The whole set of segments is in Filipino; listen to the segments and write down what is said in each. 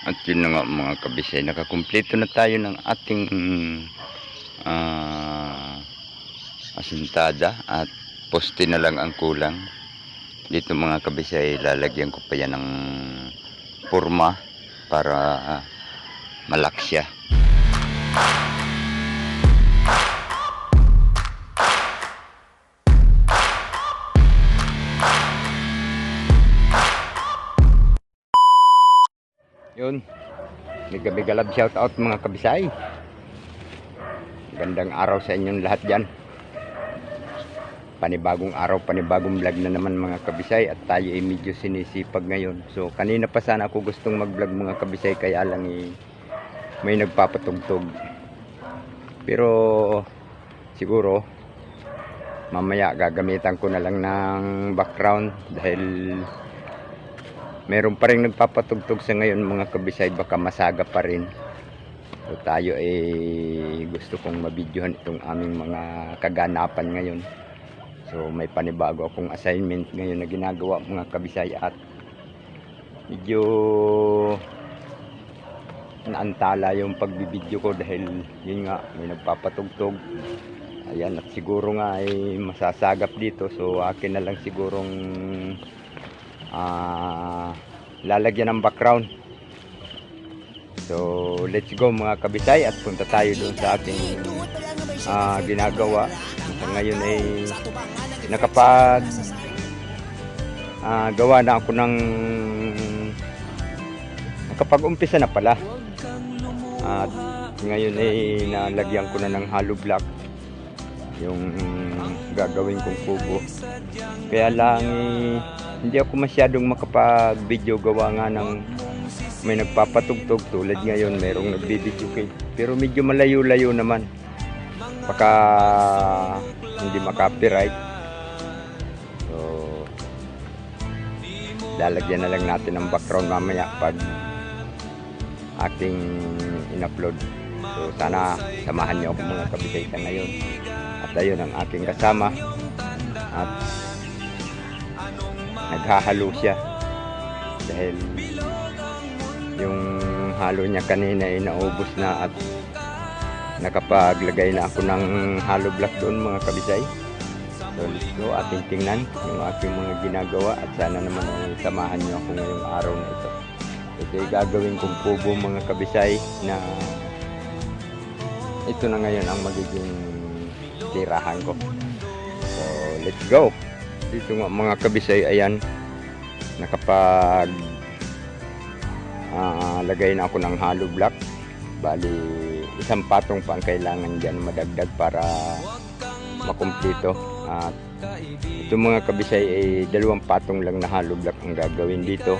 At yun na nga mga kabisay, nakakumpleto na tayo ng ating ah, asintada at poste na lang ang kulang. Dito mga kabisay, lalagyan ko pa yan ng purma para ah, malak siya. Yun. Love shout out mga kabisay. Gandang araw sa inyong lahat dyan. Panibagong araw, panibagong vlog na naman mga kabisay at tayo ay medyo sinisipag ngayon. So kanina pa sana ako gustong mag-vlog mga kabisay kaya lang eh, may nagpapatugtog. Pero siguro mamaya gagamitan ko na lang ng background dahil meron pa rin nagpapatugtog sa ngayon mga kabisay baka masaga pa rin. So tayo eh gusto kong mabidyohan itong aming mga kaganapan ngayon. So may panibago akong assignment ngayon na ginagawa mga kabisay at medyo naantala yung pagbibidyo ko dahil yun nga may nagpapatugtog. Ayan at siguro nga ay masasagap dito. So akin na lang sigurong ah lalagyan ng background. So let's go mga kabisay at punta tayo doon sa ating ah, ginagawa. Sa ngayon ay nakapag ah, gawa na ako ng nakapag umpisa na pala. At ngayon ay nalagyan ko na ng hollow block yung gagawin kong kubo. Kaya lang eh, hindi ako masyadong makapag-video gawa nga ng may nagpapatugtog. Tulad ngayon merong nagbibideo kay pero medyo malayo-layo naman. Baka hindi makapiright so lalagyan na lang natin ng background mamaya pag aking in-upload. So sana samahan niyo ako mga kabisay sa ngayon. At ayun ang aking kasama. At naghahalo siya. Dahil yung halo niya kanina ay naubos na at nakapaglagay na ako ng halo block doon mga kabisay. So let's go ating tingnan yung aking mga ginagawa at sana naman ay samahan niyo ako ngayong araw na ito. Ito ay gagawin kong kubo mga kabisay na ito na ngayon ang magiging tirahan ko. So let's go dito nga mga kabisay ayan. Nakapag ah, lagay na ako ng hollow block. Bali isang patong pa ang kailangan dyan madagdag para makumpleto. At ito mga kabisay ay dalawang patong lang na hollow block ang gagawin dito.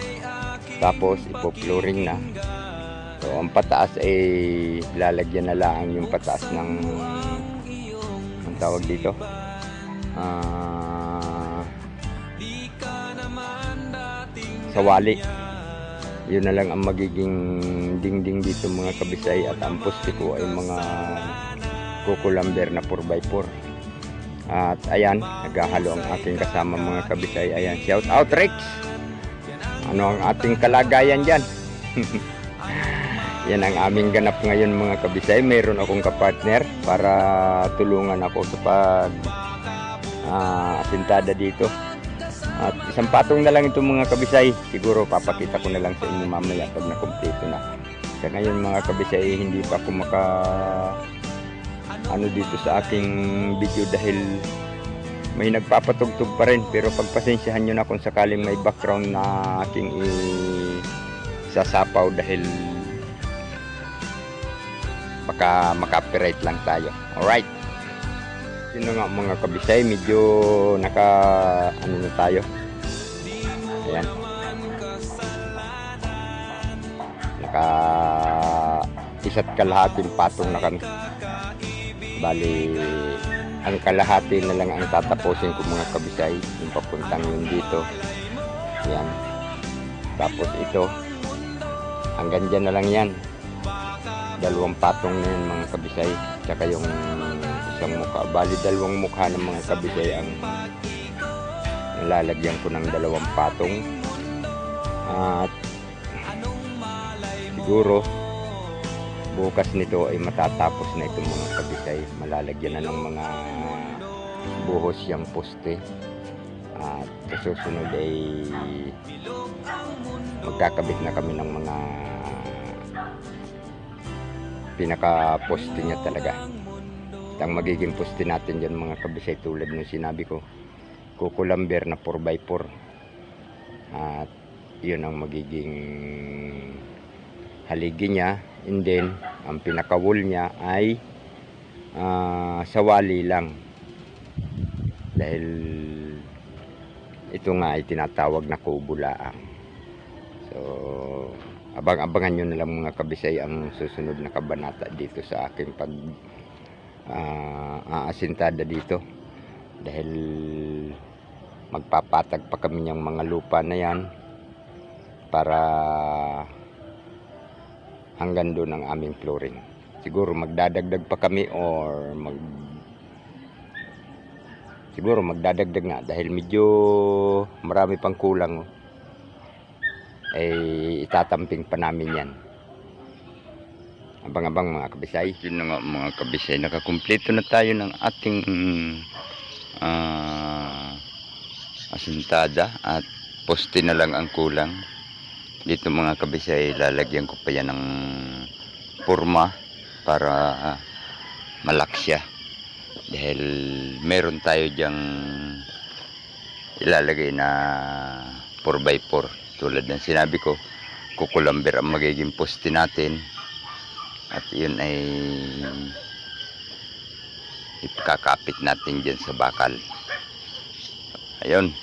Tapos ipo-flooring na. So ang pataas ay lalagyan na lang yung pataas ng ang tawag dito? Ah sawali yun na lang ang magiging dingding dito mga kabisay. At ang poste ko ay mga kukulamber na 4x4 at ayan naghahalo ang aking kasama mga kabisay. Ayan shout out Rex! Ano ang ating kalagayan dyan? Yan ang aming ganap ngayon mga kabisay. Mayroon akong kapartner para tulungan ako sa pag ah, asintada dito at isang patong na lang ito mga kabisay. Siguro papakita ko na lang sa inyo mamaya pag nakumpleto na. Sa ngayon mga kabisay, hindi pa ako maka ano dito sa aking video dahil may nagpapatugtog pa rin. Pero pagpasensyahan nyo na kung sakaling may background na aking isasapaw dahil baka makapiright lang tayo. Alright. Yun nga mga kabisay, medyo naka ano na tayo. Ayan. Naka isa't kalahating patong na kami. Bali, ang kalahati na lang ang tatapusin ko mga kabisay. Yung papuntang yun dito. Ayan. Tapos ito, hanggang dyan na lang yan. Dalawang patong na yan mga kabisay. Tsaka yung isang mukha. Bali dalawang mukha ng mga kabisay ang nalalagyan ko ng dalawang patong. At siguro bukas nito ay matatapos na itong mga kabisay malalagyan na ng mga buhos yung poste at sa susunod ay magkakabit na kami ng mga pinaka poste niya talaga ang magiging poste natin dyan mga kabisay tulad ng sinabi ko kukulamber na 4x4 at yun ang magiging haligi niya. And then ang pinaka-wool niya ay ah, sawali lang. Dahil ito nga ay tinatawag na kubulaang. So abang-abangan nyo na lang mga kabisay ang susunod na kabanata dito sa aking pag ah, aasintada dito dahil magpapatag pa kami ng mga lupa na yan para hanggang doon ang aming flooring. Siguro magdadagdag pa kami or mag siguro magdadagdag nga dahil medyo marami pang kulang ay itatamping pa namin yan. Abang-abang mga kabisay. Yun na nga mga kabisay, nakakumpleto na tayo ng ating ah, asintada at poste na lang ang kulang. Dito mga kabisay, lalagyan ko pa yan ng purma para ah, malaksya. Dahil meron tayo diyang ilalagay na 4x4. Tulad ng sinabi ko, kukulamber ang magiging poste natin. At yun ay ipakakapit natin dyan sa bakal. Ayun.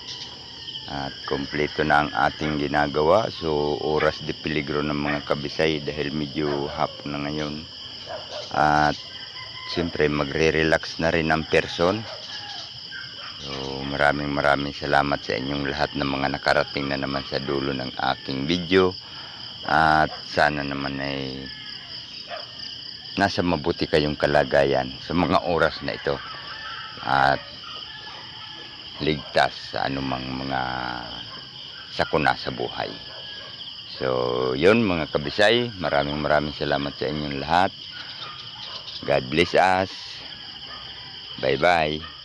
At kompleto na ang ating ginagawa. So, oras de peligro ng mga kabisay dahil medyo hapon na ngayon. At siyempre magre-relax na rin ang person. So, maraming maraming salamat sa inyong lahat ng mga nakarating na naman sa dulo ng aking video. At sana naman ay nasa mabuti kayong kalagayan sa mga oras na ito. At ligtas sa anumang mga sakuna sa buhay. So, yun mga kabisay, maraming maraming salamat sa inyong lahat. God bless us. Bye-bye.